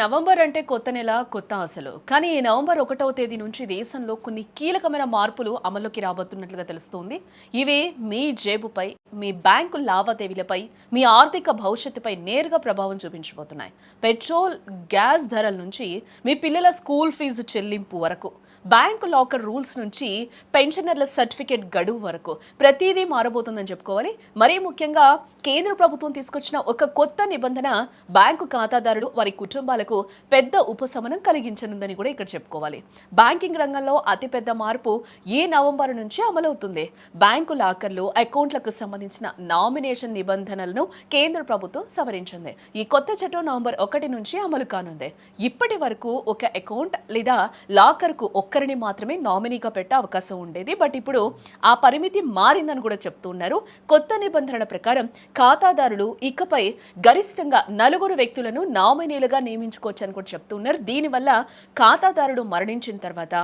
November అంటే కొత్త నెల కొత్త ఆశలు కానీ ఈ నవంబర్ ఒకటవ తేదీ నుంచి దేశంలో కొన్ని కీలకమైన మార్పులు అమల్లోకి రాబోతున్నట్లుగా తెలుస్తోంది. ఇవే మీ జేబుపై మీ బ్యాంకు లావాదేవీలపై మీ ఆర్థిక భవిష్యత్తుపై నేరుగా ప్రభావం చూపించబోతున్నాయి. పెట్రోల్ గ్యాస్ ధరల నుంచి మీ పిల్లల స్కూల్ ఫీజు చెల్లింపు వరకు బ్యాంకు లాకర్ రూల్స్ నుంచి పెన్షనర్ల సర్టిఫికేట్ గడువు వరకు ప్రతిదీ మారబోతుందని చెప్పుకోవాలి. మరీ ముఖ్యంగా కేంద్ర ప్రభుత్వం తీసుకొచ్చిన ఒక కొత్త నిబంధన బ్యాంకు ఖాతాదారులు వారి కుటుంబాలకు పెద్ద ఉపశమనం కలిగించనుందని కూడా ఇక్కడ చెప్పుకోవాలి. బ్యాంకింగ్ రంగంలో అతిపెద్ద మార్పు ఈ నవంబర్ నుంచి అమలవుతుంది. బ్యాంకు లాకర్లు అకౌంట్లకు సంబంధించిన నామినేషన్ నిబంధనలను కేంద్ర ప్రభుత్వం సవరించింది. ఈ కొత్త చట్టం నవంబర్ ఒకటి నుంచి అమలు కానుంది. ఇప్పటి వరకు ఒక అకౌంట్ లేదా లాకర్కు ఒక్కరిని మాత్రమే నామినీగా పెట్టే అవకాశం ఉండేది. బట్ ఇప్పుడు ఆ పరిమితి మారిందని కూడా చెప్తున్నారు. కొత్త నిబంధనల ప్రకారం ఖాతాదారులు ఇకపై గరిష్టంగా నలుగురు వ్యక్తులను నామినీలుగా నియమించుకోవచ్చు అని కూడా చెప్తున్నారు. దీనివల్ల ఖాతాదారుడు మరణించిన తర్వాత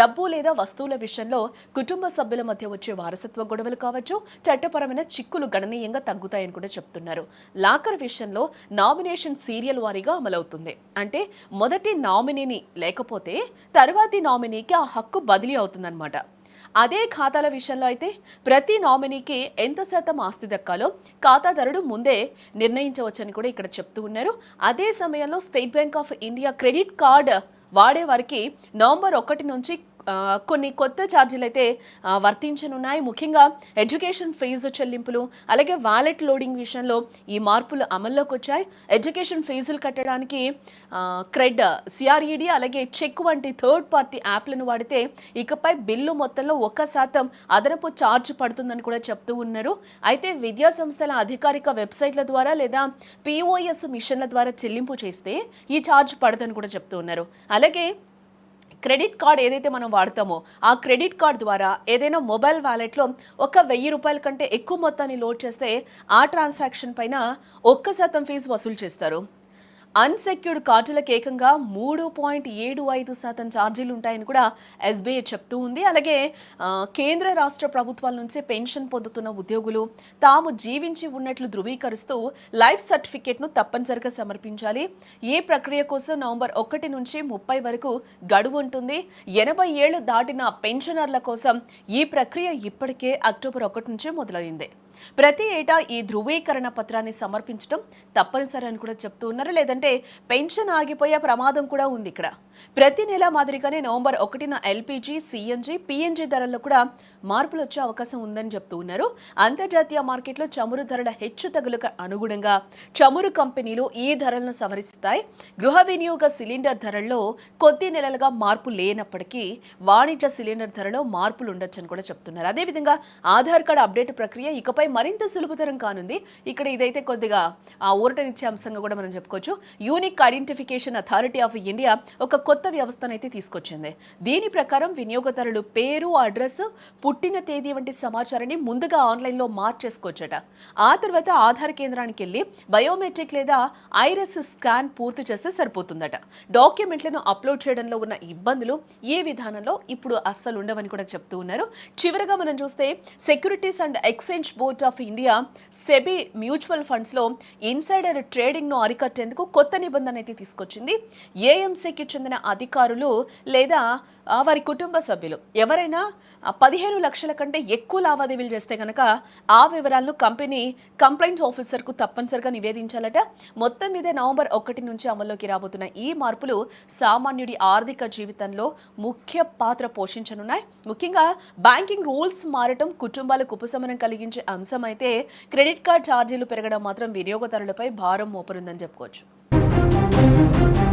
డబ్బు లేదా వస్తువుల విషయంలో కుటుంబ సభ్యుల మధ్య వచ్చే వారసత్వ గొడవలు కావచ్చు చట్టపరమైన చిక్కులు గణనీయంగా తగ్గుతాయని కూడా చెప్తున్నారు. లాకర్ విషయంలో నామినేషన్ సీరియల్ వారీగా అమలవుతుంది. అంటే మొదటి నామినీని లేకపోతే తర్వాతి నామినీకి ఆ హక్కు బదిలీ అవుతుందన్నమాట. అదే ఖాతాల విషయంలో అయితే ప్రతి నామినీకి ఎంత శాతం ఆస్తి దక్కాలో ఖాతాదారుడు ముందే నిర్ణయించవచ్చని కూడా ఇక్కడ చెప్తూ ఉన్నారు. అదే సమయంలో state bank of India credit card వాడే వారికి నవంబర్ ఒకటి నుంచి కొన్ని కొత్త ఛార్జీలు అయితే వర్తించనున్నాయి. ముఖ్యంగా ఎడ్యుకేషన్ ఫీజు చెల్లింపులు అలాగే వాలెట్ లోడింగ్ విషయంలో ఈ మార్పులు అమల్లోకి వచ్చాయి ఎడ్యుకేషన్ ఫీజులు కట్టడానికి క్రెడ్ సిఆర్ఈడి అలాగే చెక్ వంటి థర్డ్ పార్టీ యాప్లను వాడితే ఇకపై బిల్లు మొత్తంలో ఒక్క శాతం అదనపు ఛార్జ్ పడుతుందని కూడా చెప్తూ ఉన్నారు. అయితే విద్యా సంస్థల అధికారిక వెబ్సైట్ల ద్వారా లేదా పిఓఎస్ మిషన్ల ద్వారా చెల్లింపు చేస్తే ఈ ఛార్జ్ పడదని కూడా చెప్తూ ఉన్నారు. అలాగే క్రెడిట్ కార్డ్ ఏదైతే మనం వాడతామో ఆ క్రెడిట్ కార్డ్ ద్వారా ఏదైనా మొబైల్ వ్యాలెట్లో ఒక వెయ్యి రూపాయల కంటే ఎక్కువ మొత్తాన్ని లోడ్ చేస్తే ఆ ట్రాన్సాక్షన్ పైన ఒక్క శాతం ఫీజు వసూలు చేస్తారు. అన్సెక్యూర్డ్ కార్డులకు ఏకంగా మూడు పాయింట్ ఏడు ఐదు శాతం ఛార్జీలు ఉంటాయని కూడా ఎస్బీఐ చెప్తూ ఉంది. అలాగే కేంద్ర రాష్ట్ర ప్రభుత్వాల నుంచి పెన్షన్ పొందుతున్న ఉద్యోగులు తాము జీవించి ఉన్నట్లు ధృవీకరిస్తూ లైఫ్ సర్టిఫికేట్ను తప్పనిసరిగా సమర్పించాలి. ఈ ప్రక్రియ కోసం నవంబర్ ఒకటి నుంచి ముప్పై వరకు గడువు ఉంటుంది. ఎనభై ఏళ్ళు దాటిన పెన్షనర్ల కోసం ఈ ప్రక్రియ ఇప్పటికే అక్టోబర్ ఒకటి నుంచే మొదలైంది. ప్రతి ఏటా ఈ ధృవీకరణ పత్రాన్ని సమర్పించడం తప్పనిసరి అని కూడా చెప్తూ ఉన్నారు. లేదంటే పెన్షన్ ఆగిపోయే ప్రమాదం కూడా ఉంది ఇక్కడ. ప్రతి నెల మాదిరిగానే నవంబర్ ఒకటిన ఎల్పిజి సిఎన్జి పిఎన్జి ధరల్లో కూడా మార్పులు వచ్చే అవకాశం ఉందని చెప్తూ ఉన్నారు. అంతర్జాతీయ మార్కెట్లో చమురు ధరల హెచ్చు తగులకు అనుగుణంగా చమురు కంపెనీలు ఈ ధరలను సవరిస్తాయి. గృహ వినియోగ సిలిండర్ ధరల్లో కొద్ది నెలలుగా మార్పు లేనప్పటికీ వాణిజ్య సిలిండర్ ధరలో మార్పులు ఉండొచ్చని కూడా చెప్తున్నారు. అదేవిధంగా ఆధార్ కార్డు అప్డేట్ ప్రక్రియ ఇకపై మరింత సులభతరం కానుంది. ఇక్కడ ఇదైతే కొద్దిగా ఆ ఊరటనిచ్చే అంశంగా కూడా మనం చెప్పుకోవచ్చు. Unique identification authority of India ఒక కొత్త వ్యవస్థను అయితే తీసుకొచ్చింది. దీని ప్రకారం వినియోగదారులు పేరు అడ్రస్ పుట్టిన తేదీ వంటి సమాచారాన్ని ముందుగా ఆన్లైన్లో మార్చేసుకోవచ్చట. ఆ తర్వాత ఆధార్ కేంద్రానికి వెళ్ళి బయోమెట్రిక్ లేదా ఐరస్ స్కాన్ పూర్తి చేస్తే సరిపోతుందట. డాక్యుమెంట్లను అప్లోడ్ చేయడంలో ఉన్న ఇబ్బందులు ఏ విధానంలో ఇప్పుడు అస్సలు ఉండవని కూడా చెప్తూ ఉన్నారు. చివరగా మనం చూస్తే securities and exchange board of India SEBI mutual ఫండ్స్లో ఇన్సైడర్ ట్రేడింగ్ను అరికట్టేందుకు కొత్త నిబంధన అయితే తీసుకొచ్చింది. ఏఎంసీకి చెందిన అధికారులు లేదా వారి కుటుంబ సభ్యులు ఎవరైనా పదిహేను లక్షల కంటే ఎక్కువ లావాదేవీలు చేస్తే కనుక ఆ వివరాలను కంపెనీ కంప్లైంట్స్ ఆఫీసర్కు తప్పనిసరిగా నివేదించాలట. మొత్తం మీద నవంబర్ ఒకటి నుంచి అమల్లోకి రాబోతున్న ఈ మార్పులు సామాన్యుడి ఆర్థిక జీవితంలో ముఖ్య పాత్ర పోషించనున్నాయి. ముఖ్యంగా బ్యాంకింగ్ రూల్స్ మారటం కుటుంబాలకు ఉపశమనం కలిగించే అంశం అయితే క్రెడిట్ కార్డ్ ఛార్జీలు పెరగడం మాత్రం వినియోగదారులపై భారం మోపరుందని చెప్పుకోవచ్చు. Thank you.